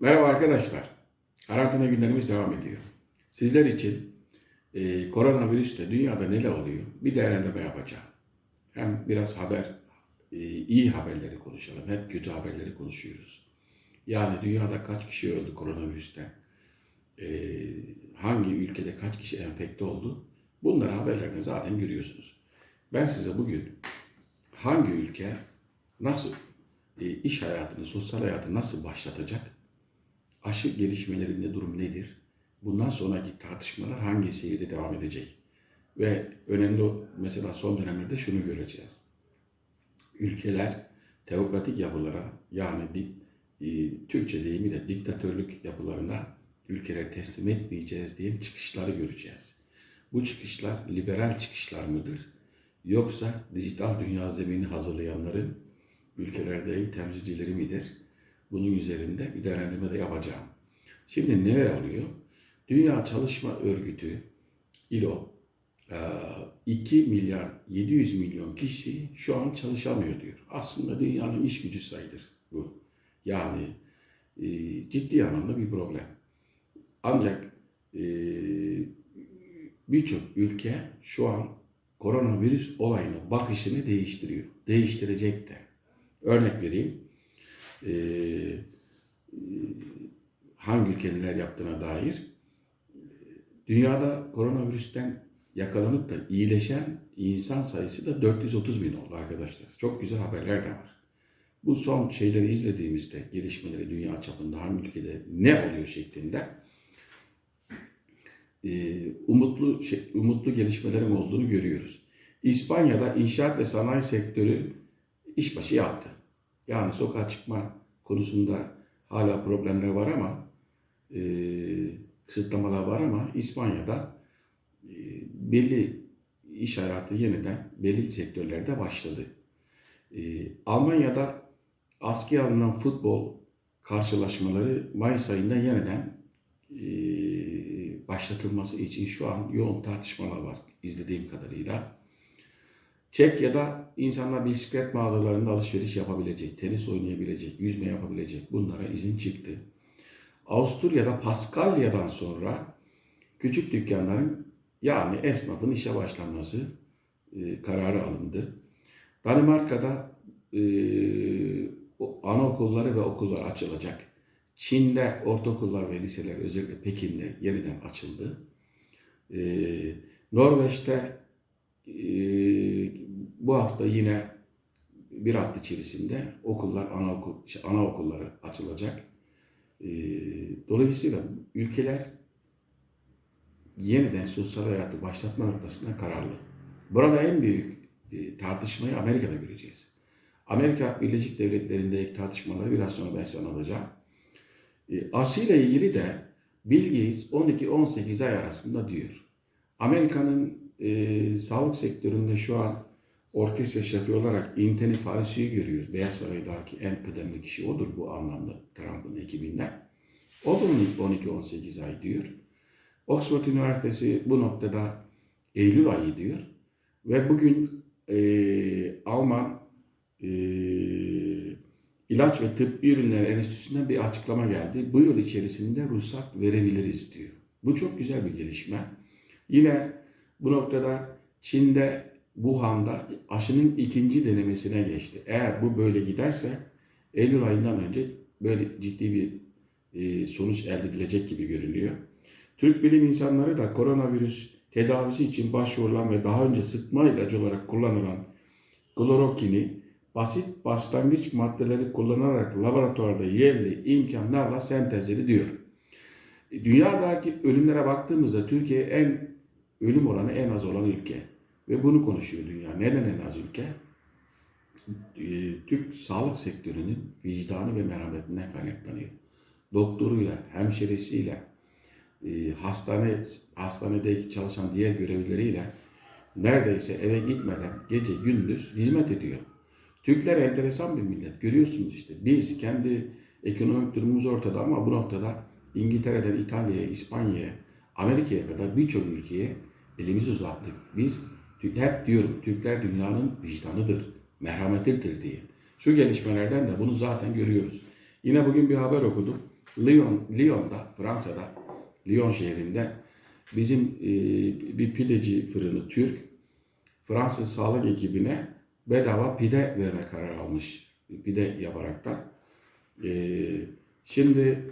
Merhaba arkadaşlar. Karantina günlerimiz devam ediyor. Sizler için e, koronavirüste dünyada neler oluyor bir değerlendirme yapacağım. Hem biraz haber, e, iyi haberleri konuşalım. Hep kötü haberleri konuşuyoruz. Yani dünyada kaç kişi öldü koronavirüsten? E, hangi ülkede kaç kişi enfekte oldu? Bunları haberlerde zaten görüyorsunuz. Ben size bugün hangi ülke nasıl e, iş hayatını, sosyal hayatı nasıl başlatacak? Aşı gelişmelerinde durum nedir? Bundan sonraki tartışmalar hangi seyirde devam edecek? Ve önemli mesela son dönemlerde şunu göreceğiz. Ülkeler teokratik yapılara yani di, e, Türkçe deyimiyle diktatörlük yapılarına ülkeleri teslim etmeyeceğiz diye çıkışları göreceğiz. Bu çıkışlar liberal çıkışlar mıdır? Yoksa dijital dünya zemini hazırlayanların ülkelerdeki temsilcileri midir? Bunun üzerinde bir değerlendirme de yapacağım. Şimdi neler oluyor? Dünya Çalışma Örgütü ILO e, 2 milyar 700 milyon kişi şu an çalışamıyor diyor. Aslında dünyanın iş gücü sayıdır bu. Yani e, ciddi anlamda bir problem. Ancak e, birçok ülke şu an koronavirüs olayına bakışını değiştiriyor. Değiştirecek de. Örnek vereyim. Ee, e, hangi ülke neler yaptığına dair dünyada koronavirüsten yakalanıp da iyileşen insan sayısı da 430 bin oldu arkadaşlar. Çok güzel haberler de var. Bu son şeyleri izlediğimizde gelişmeleri dünya çapında hangi ülkede ne oluyor şeklinde e, umutlu şey, umutlu gelişmelerin olduğunu görüyoruz. İspanya'da inşaat ve sanayi sektörü işbaşı yaptı. Yani sokağa çıkma konusunda hala problemler var ama e, kısıtlamalar var ama İspanya'da e, belli iş hayatı yeniden belli sektörlerde başladı. E, Almanya'da askıya alınan futbol karşılaşmaları Mayıs ayında yeniden e, başlatılması için şu an yoğun tartışmalar var izlediğim kadarıyla. Çekya'da insanlar bisiklet mağazalarında alışveriş yapabilecek, tenis oynayabilecek, yüzme yapabilecek bunlara izin çıktı. Avusturya'da Paskalya'dan sonra küçük dükkanların yani esnafın işe başlanması e, kararı alındı. Danimarka'da e, anaokulları ve okullar açılacak. Çin'de ortaokullar ve liseler özellikle Pekin'de yeniden açıldı. E, Norveç'te e, bu hafta yine bir hafta içerisinde okullar, anaokul, şey, anaokulları açılacak. E, dolayısıyla ülkeler yeniden sosyal hayatı başlatma noktasında kararlı. Burada en büyük e, tartışmayı Amerika'da göreceğiz. Amerika Birleşik Devletleri'ndeki tartışmaları biraz sonra ben size anlatacağım. E, aşı ile ilgili de Bill Gates 12-18 ay arasında diyor. Amerika'nın e, sağlık sektöründe şu an orkestra şefi olarak Anthony Fauci'yi görüyoruz. Beyaz Saray'daki en kıdemli kişi odur bu anlamda Trump'ın ekibinden. O da 12-18 ay diyor. Oxford Üniversitesi bu noktada Eylül ayı diyor. Ve bugün e, Alman e, İlaç ve Tıbbi Ürünler Enstitüsü'nden bir açıklama geldi. Bu yıl içerisinde ruhsat verebiliriz diyor. Bu çok güzel bir gelişme. Yine bu noktada Çin'de Wuhan'da aşının ikinci denemesine geçti. Eğer bu böyle giderse Eylül ayından önce böyle ciddi bir e, sonuç elde edilecek gibi görünüyor. Türk bilim insanları da koronavirüs tedavisi için başvurulan ve daha önce sıtma ilacı olarak kullanılan klorokini basit başlangıç maddeleri kullanarak laboratuvarda yerli imkanlarla sentezledi diyor. Dünyadaki ölümlere baktığımızda Türkiye en ölüm oranı en az olan ülke. Ve bunu konuşuyor dünya. Neden en az ülke? Ee, Türk sağlık sektörünün vicdanı ve merhametinden kaynaklanıyor. Doktoruyla, hemşiresiyle, e, hastane hastanedeki çalışan diğer görevlileriyle neredeyse eve gitmeden gece gündüz hizmet ediyor. Türkler enteresan bir millet. Görüyorsunuz işte biz kendi ekonomik durumumuz ortada ama bu noktada İngiltere'den İtalya'ya, İspanya'ya, Amerika'ya kadar birçok ülkeye elimizi uzattık. Biz hep diyorum Türkler dünyanın vicdanıdır, merhametidir diye. Şu gelişmelerden de bunu zaten görüyoruz. Yine bugün bir haber okudum. Lyon, Lyon'da, Fransa'da, Lyon şehrinde bizim e, bir pideci fırını Türk, Fransız sağlık ekibine bedava pide verme kararı almış. Pide yaparaktan. E, şimdi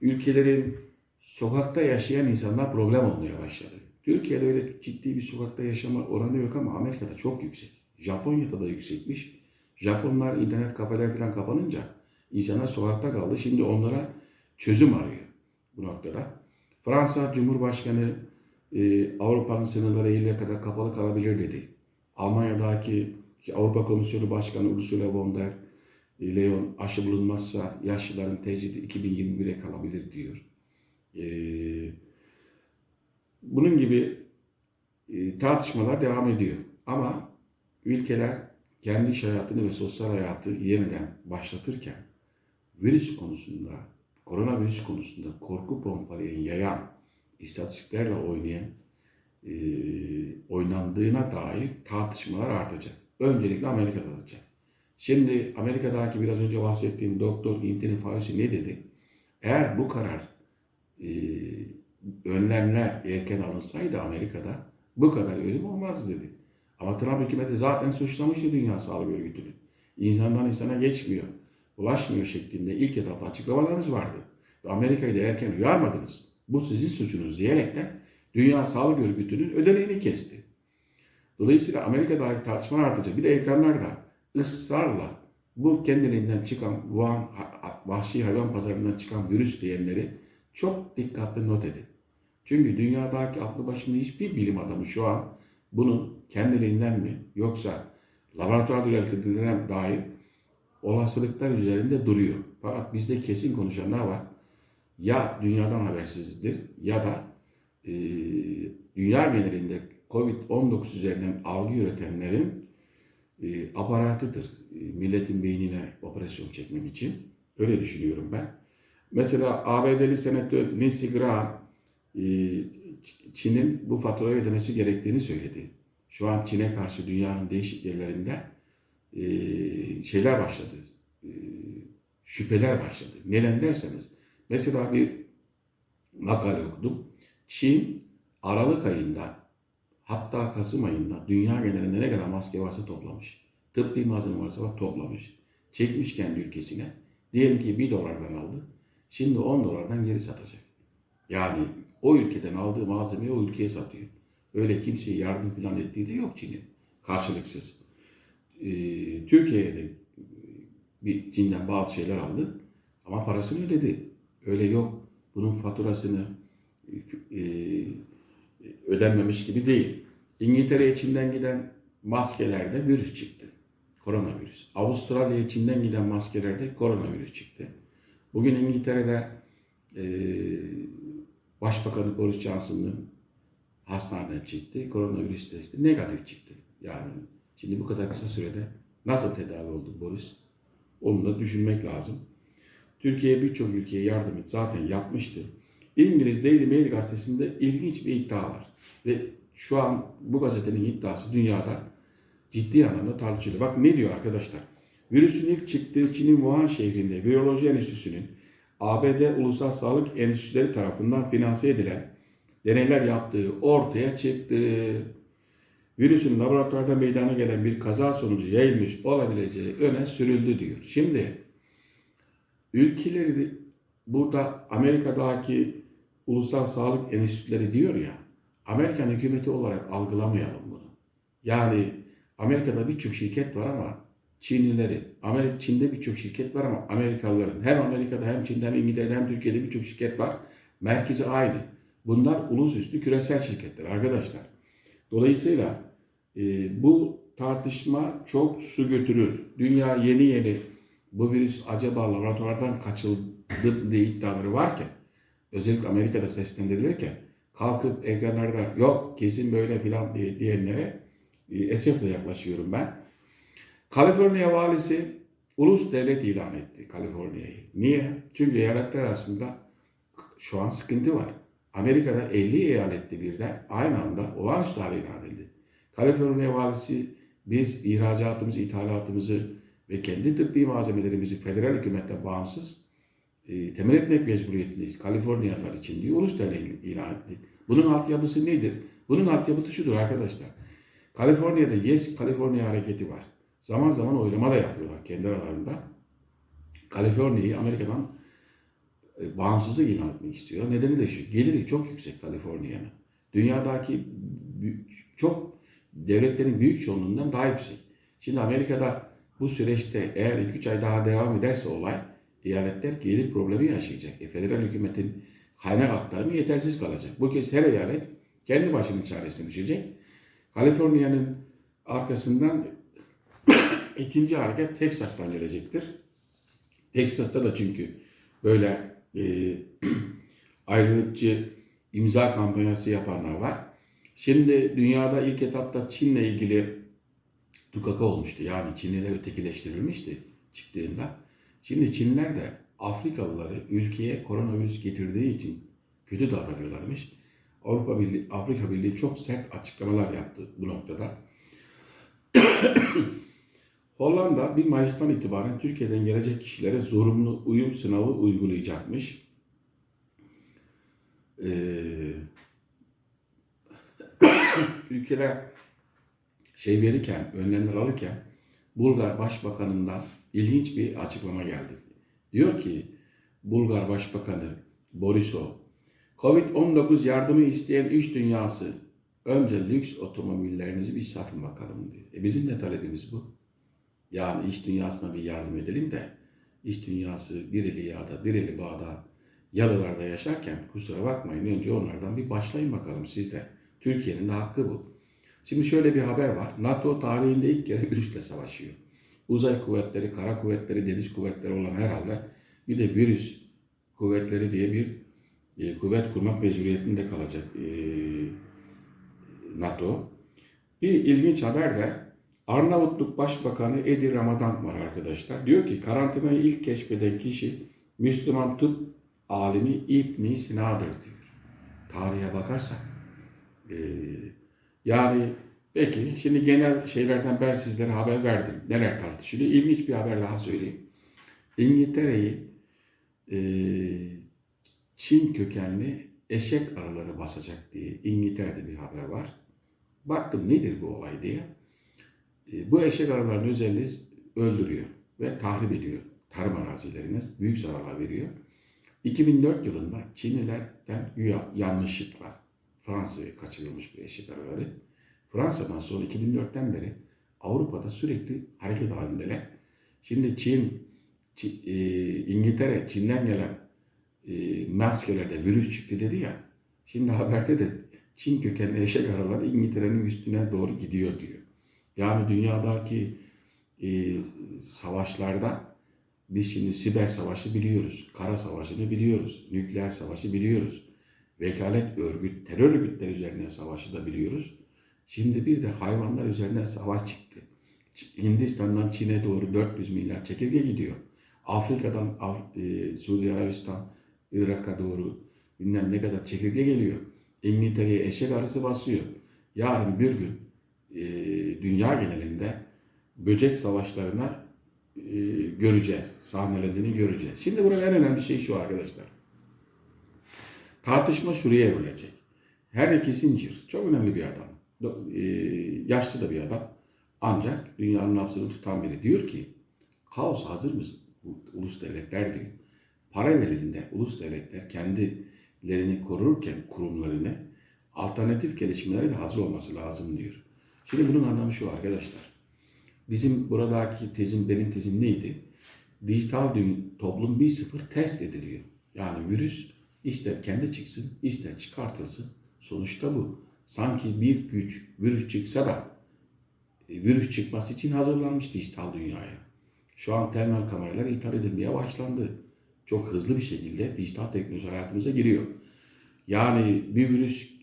ülkelerin sokakta yaşayan insanlar problem olmaya başladı. Türkiye'de öyle ciddi bir sokakta yaşama oranı yok ama Amerika'da çok yüksek. Japonya'da da yüksekmiş. Japonlar internet kafeler falan kapanınca insanlar sokakta kaldı. Şimdi onlara çözüm arıyor bu noktada. Fransa Cumhurbaşkanı e, Avrupa'nın sınırları Eylül'e kadar kapalı kalabilir dedi. Almanya'daki Avrupa Komisyonu Başkanı Ursula von der Leyen aşı bulunmazsa yaşlıların tecridi 2021'e kalabilir diyor. E, bunun gibi e, tartışmalar devam ediyor. Ama ülkeler kendi iş hayatını ve sosyal hayatı yeniden başlatırken virüs konusunda, koronavirüs konusunda korku pompalayan, yayan, istatistiklerle oynayan, e, oynandığına dair tartışmalar artacak. Öncelikle Amerika'da artacak. Şimdi Amerika'daki biraz önce bahsettiğim doktor Anthony Fauci ne dedi? Eğer bu karar e, önlemler erken alınsaydı Amerika'da bu kadar ölüm olmaz dedi. Ama Trump hükümeti zaten suçlamıştı Dünya Sağlık Örgütü'nü. İnsandan insana geçmiyor, ulaşmıyor şeklinde ilk etapta açıklamalarınız vardı. Ve Amerika'yı da erken uyarmadınız. Bu sizin suçunuz diyerekten Dünya Sağlık Örgütü'nün ödeneğini kesti. Dolayısıyla Amerika'daki tartışmalar artacak. Bir de ekranlarda ısrarla bu kendiliğinden çıkan Wuhan vahşi hayvan pazarından çıkan virüs diyenleri çok dikkatli not edin. Çünkü dünyadaki aklı başında hiçbir bilim adamı şu an bunun kendiliğinden mi yoksa laboratuvar üretildiğine dair olasılıklar üzerinde duruyor. Fakat bizde kesin konuşanlar var. Ya dünyadan habersizdir ya da e, dünya genelinde Covid-19 üzerinden algı üretenlerin e, aparatıdır. E, milletin beynine operasyon çekmek için. Öyle düşünüyorum ben. Mesela ABD'li senatör Lindsey Graham Çin'in bu faturayı ödemesi gerektiğini söyledi. Şu an Çin'e karşı dünyanın değişik yerlerinde e, şeyler başladı. E, şüpheler başladı. Neden derseniz mesela bir makale okudum. Çin Aralık ayında hatta Kasım ayında dünya genelinde ne kadar maske varsa toplamış. Tıbbi malzeme varsa var toplamış. Çekmiş kendi ülkesine. Diyelim ki 1 dolardan aldı. Şimdi 10 dolardan geri satacak. Yani o ülkeden aldığı malzemeyi o ülkeye satıyor. Öyle kimseye yardım falan ettiği de yok Çin'in. Karşılıksız. Ee, Türkiye'ye de bir Çin'den bazı şeyler aldı. Ama parasını ödedi. Öyle yok. Bunun faturasını e, ödenmemiş gibi değil. İngiltere'ye Çin'den giden maskelerde virüs çıktı. Koronavirüs. Avustralya'ya Çin'den giden maskelerde koronavirüs çıktı. Bugün İngiltere'de e, Başbakanı Boris Johnson'ın hastaneden çıktı. Koronavirüs testi negatif çıktı. Yani şimdi bu kadar kısa sürede nasıl tedavi oldu Boris? Onu da düşünmek lazım. Türkiye birçok ülkeye yardım et zaten yapmıştı. İngiliz Daily Mail gazetesinde ilginç bir iddia var. Ve şu an bu gazetenin iddiası dünyada ciddi anlamda tartışılıyor. Bak ne diyor arkadaşlar? Virüsün ilk çıktığı Çin'in Wuhan şehrinde Viroloji Enstitüsü'nün ABD Ulusal Sağlık Enstitüleri tarafından finanse edilen deneyler yaptığı ortaya çıktı. Virüsün laboratuvarda meydana gelen bir kaza sonucu yayılmış olabileceği öne sürüldü diyor. Şimdi ülkeleri burada Amerika'daki Ulusal Sağlık Enstitüleri diyor ya Amerikan hükümeti olarak algılamayalım bunu. Yani Amerika'da birçok şirket var ama Çinlileri, Amerika, Çin'de birçok şirket var ama Amerikalıların hem Amerika'da hem Çin'de hem İngiltere'de hem Türkiye'de birçok şirket var. Merkezi aynı. Bunlar ulusüstü küresel şirketler arkadaşlar. Dolayısıyla e, bu tartışma çok su götürür. Dünya yeni yeni bu virüs acaba laboratuvardan kaçıldı diye iddiaları varken özellikle Amerika'da seslendirilirken kalkıp ekranlarda yok kesin böyle filan diye diyenlere e, esefle yaklaşıyorum ben. Kaliforniya valisi ulus devlet ilan etti Kaliforniya'yı. Niye? Çünkü eyaletler arasında şu an sıkıntı var. Amerika'da 50 eyalette birden aynı anda olağanüstü hale ilan edildi. Kaliforniya valisi biz ihracatımızı, ithalatımızı ve kendi tıbbi malzemelerimizi federal hükümetten bağımsız e, temin etmek mecburiyetindeyiz. Kaliforniyalılar için diyor. Ulus devleti ilan etti. Bunun altyapısı nedir? Bunun altyapısı şudur arkadaşlar. Kaliforniya'da Yes Kaliforniya hareketi var. Zaman zaman oylama da yapıyorlar kendi aralarında. Kaliforniya'yı Amerika'dan e, bağımsızlık ilan etmek istiyor. Nedeni de şu. Geliri çok yüksek Kaliforniya'nın. Dünyadaki çok devletlerin büyük çoğunluğundan daha yüksek. Şimdi Amerika'da bu süreçte eğer 2-3 ay daha devam ederse olay eyaletler gelir problemi yaşayacak. E, federal hükümetin kaynak aktarımı yetersiz kalacak. Bu kez her eyalet kendi başının çaresine düşecek. Kaliforniya'nın arkasından ikinci hareket Teksas'tan gelecektir. Teksas'ta da çünkü böyle e, ayrılıkçı imza kampanyası yapanlar var. Şimdi dünyada ilk etapta Çin'le ilgili tukaka olmuştu. Yani Çinliler ötekileştirilmişti çıktığında. Şimdi Çinliler de Afrikalıları ülkeye koronavirüs getirdiği için kötü davranıyorlarmış. Avrupa Birliği, Afrika Birliği çok sert açıklamalar yaptı bu noktada. Hollanda 1 Mayıs'tan itibaren Türkiye'den gelecek kişilere zorunlu uyum sınavı uygulayacakmış. Ee, ülkeler şey verirken, önlemler alırken Bulgar Başbakanı'ndan ilginç bir açıklama geldi. Diyor ki Bulgar Başbakanı Borisov, Covid-19 yardımı isteyen iş dünyası önce lüks otomobillerinizi bir satın bakalım diyor. E bizim de talebimiz bu. Yani iş dünyasına bir yardım edelim de iş dünyası bir eli yağda, bir eli bağda, yalılarda yaşarken kusura bakmayın önce onlardan bir başlayın bakalım siz de. Türkiye'nin de hakkı bu. Şimdi şöyle bir haber var. NATO tarihinde ilk kere virüsle savaşıyor. Uzay kuvvetleri, kara kuvvetleri, deniz kuvvetleri olan herhalde bir de virüs kuvvetleri diye bir e, kuvvet kurmak mecburiyetinde kalacak e, NATO. Bir ilginç haber de Arnavutluk Başbakanı Edi Ramadan var arkadaşlar. Diyor ki karantinayı ilk keşfeden kişi Müslüman tıp alimi İbn Sina'dır diyor. Tarihe bakarsak. e, yani peki şimdi genel şeylerden ben sizlere haber verdim. Neler tartışılıyor? İlginç bir haber daha söyleyeyim. İngiltere'yi e, Çin kökenli eşek arıları basacak diye İngiltere'de bir haber var. Baktım nedir bu olay diye. E, bu eşek arılarının özelliği öldürüyor ve tahrip ediyor. Tarım arazilerine büyük zararlar veriyor. 2004 yılında Çinlilerden güya yanlışlıkla Fransa'ya kaçırılmış bu eşek arıları. Fransa'dan sonra 2004'ten beri Avrupa'da sürekli hareket halindeler. Şimdi Çin, Çi- e, İngiltere, Çin'den gelen e, maskelerde virüs çıktı dedi ya. Şimdi haberde de Çin kökenli eşek arıları İngiltere'nin üstüne doğru gidiyor diyor. Yani dünyadaki e, savaşlarda biz şimdi siber savaşı biliyoruz, kara savaşını biliyoruz, nükleer savaşı biliyoruz, vekalet örgüt, terör örgütleri üzerine savaşı da biliyoruz. Şimdi bir de hayvanlar üzerine savaş çıktı. Hindistan'dan Çin'e doğru 400 milyar çekirge gidiyor. Afrika'dan Af- e, Suudi Arabistan, Irak'a doğru bilmem ne kadar çekirge geliyor. İngiltere'ye eşek arısı basıyor. Yarın bir gün e, dünya genelinde böcek savaşlarına e, göreceğiz. Sahnelendiğini göreceğiz. Şimdi burada en önemli şey şu arkadaşlar. Tartışma şuraya evrilecek. Henry Kissinger çok önemli bir adam. E, yaşlı da bir adam. Ancak dünyanın nabzını tutan biri diyor ki kaos hazır mısın? Ulus devletler diyor. Para verildiğinde ulus devletler kendilerini korurken kurumlarını alternatif gelişmelere de hazır olması lazım diyor. Şimdi bunun anlamı şu arkadaşlar. Bizim buradaki tezim, benim tezim neydi? Dijital toplum 1.0 test ediliyor. Yani virüs ister kendi çıksın, ister çıkartılsın. Sonuçta bu. Sanki bir güç virüs çıksa da e, virüs çıkması için hazırlanmış dijital dünyaya. Şu an termal kameralar ithal edilmeye başlandı. Çok hızlı bir şekilde dijital teknoloji hayatımıza giriyor. Yani bir virüs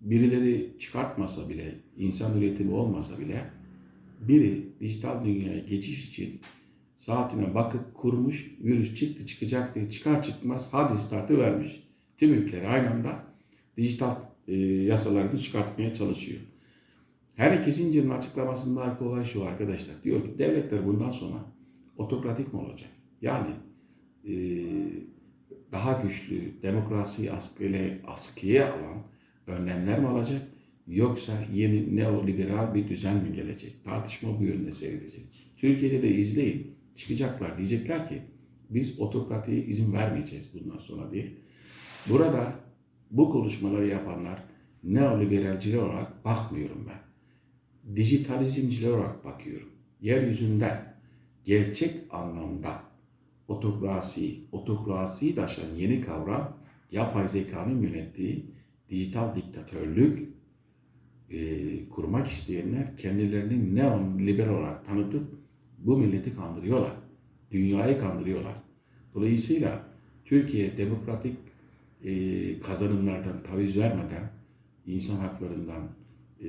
birileri çıkartmasa bile, insan üretimi olmasa bile biri dijital dünyaya geçiş için saatine bakıp kurmuş, virüs çıktı çıkacak diye çıkar çıkmaz hadi startı vermiş. Tüm ülkeler aynı anda dijital e, yasalarını çıkartmaya çalışıyor. Her iki zincirin açıklamasında arka olay şu arkadaşlar. Diyor ki devletler bundan sonra otokratik mi olacak? Yani e, daha güçlü demokrasiyi askıya, askıya alan önlemler mi alacak yoksa yeni neoliberal bir düzen mi gelecek? Tartışma bu yönde seyredecek. Türkiye'de de izleyin. Çıkacaklar diyecekler ki biz otokratiye izin vermeyeceğiz bundan sonra diye. Burada bu konuşmaları yapanlar neoliberalciler olarak bakmıyorum ben. Dijitalizmciler olarak bakıyorum. Yeryüzünde gerçek anlamda otokrasi, otokrasiyi de yeni kavram yapay zekanın yönettiği dijital diktatörlük e, kurmak isteyenler kendilerini neoliberal olarak tanıtıp bu milleti kandırıyorlar. Dünyayı kandırıyorlar. Dolayısıyla Türkiye demokratik e, kazanımlardan taviz vermeden, insan haklarından, e,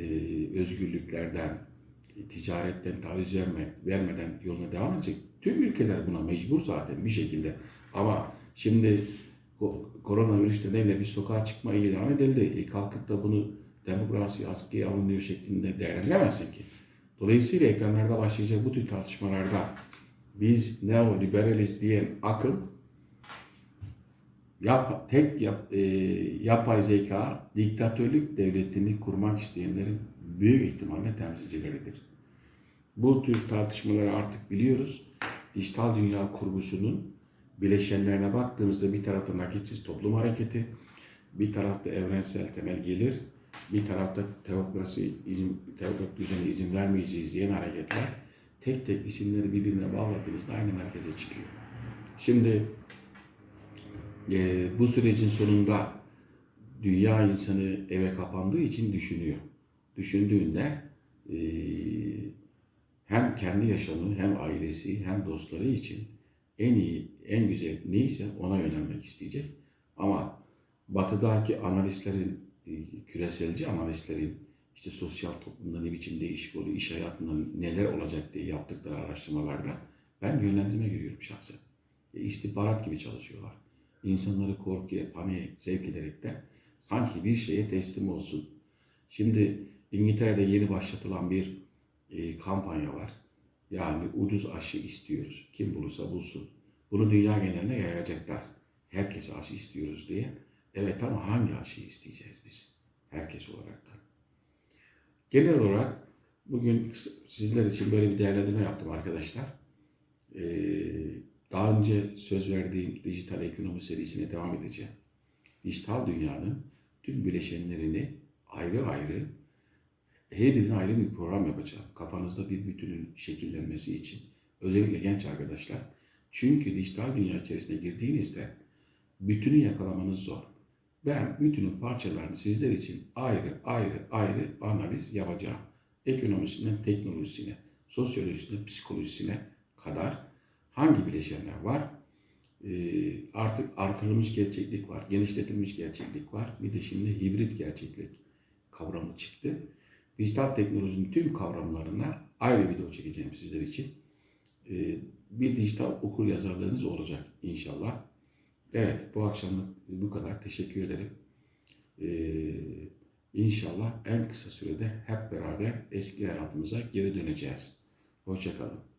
özgürlüklerden, e, ticaretten taviz verme, vermeden yoluna devam edecek. Tüm ülkeler buna mecbur zaten bir şekilde. Ama şimdi koronavirüs nedeniyle bir sokağa çıkma ilan edildi. E, kalkıp da bunu demokrasi askıya alınıyor şeklinde değerlendiremezsin ki. Dolayısıyla ekranlarda başlayacak bu tür tartışmalarda biz neoliberaliz diyen akıl yap, tek yap, e, yapay zeka diktatörlük devletini kurmak isteyenlerin büyük ihtimalle temsilcileridir. Bu tür tartışmaları artık biliyoruz. Dijital dünya kurgusunun bileşenlerine baktığımızda bir tarafta nakitsiz toplum hareketi, bir tarafta evrensel temel gelir, bir tarafta teokrasi, izin, teokratik düzene izin vermeyeceğiz diyen hareketler tek tek isimleri birbirine bağladığımızda aynı merkeze çıkıyor. Şimdi e, bu sürecin sonunda dünya insanı eve kapandığı için düşünüyor. Düşündüğünde e, hem kendi yaşamı hem ailesi hem dostları için en iyi, en güzel neyse ona yönelmek isteyecek. Ama batıdaki analistlerin, e, küreselci analistlerin işte sosyal toplumda ne biçim değişik oluyor, iş hayatında neler olacak diye yaptıkları araştırmalarda ben yönlendirme görüyorum şahsen. E, gibi çalışıyorlar. İnsanları korkuya, paniğe sevk ederek de sanki bir şeye teslim olsun. Şimdi İngiltere'de yeni başlatılan bir e, kampanya var. Yani ucuz aşı istiyoruz. Kim bulursa bulsun. Bunu dünya genelinde yayacaklar. Herkese aşı istiyoruz diye. Evet ama hangi aşıyı isteyeceğiz biz? Herkes olarak da. Genel olarak bugün sizler için böyle bir değerlendirme yaptım arkadaşlar. Ee, daha önce söz verdiğim dijital ekonomi serisine devam edeceğim. Dijital dünyanın tüm bileşenlerini ayrı ayrı her birine ayrı bir program yapacağım. Kafanızda bir bütünün şekillenmesi için. Özellikle genç arkadaşlar. Çünkü dijital dünya içerisine girdiğinizde bütünü yakalamanız zor. Ben bütünün parçalarını sizler için ayrı ayrı ayrı analiz yapacağım. Ekonomisinden teknolojisine, sosyolojisine, psikolojisine kadar hangi bileşenler var? Ee, artık artırılmış gerçeklik var, genişletilmiş gerçeklik var. Bir de şimdi hibrit gerçeklik kavramı çıktı. Dijital teknolojinin tüm kavramlarına ayrı video çekeceğim sizler için. Ee, bir dijital okur yazarlarınız olacak inşallah. Evet bu akşamlık bu kadar. Teşekkür ederim. Ee, inşallah en kısa sürede hep beraber eski hayatımıza geri döneceğiz. Hoşçakalın.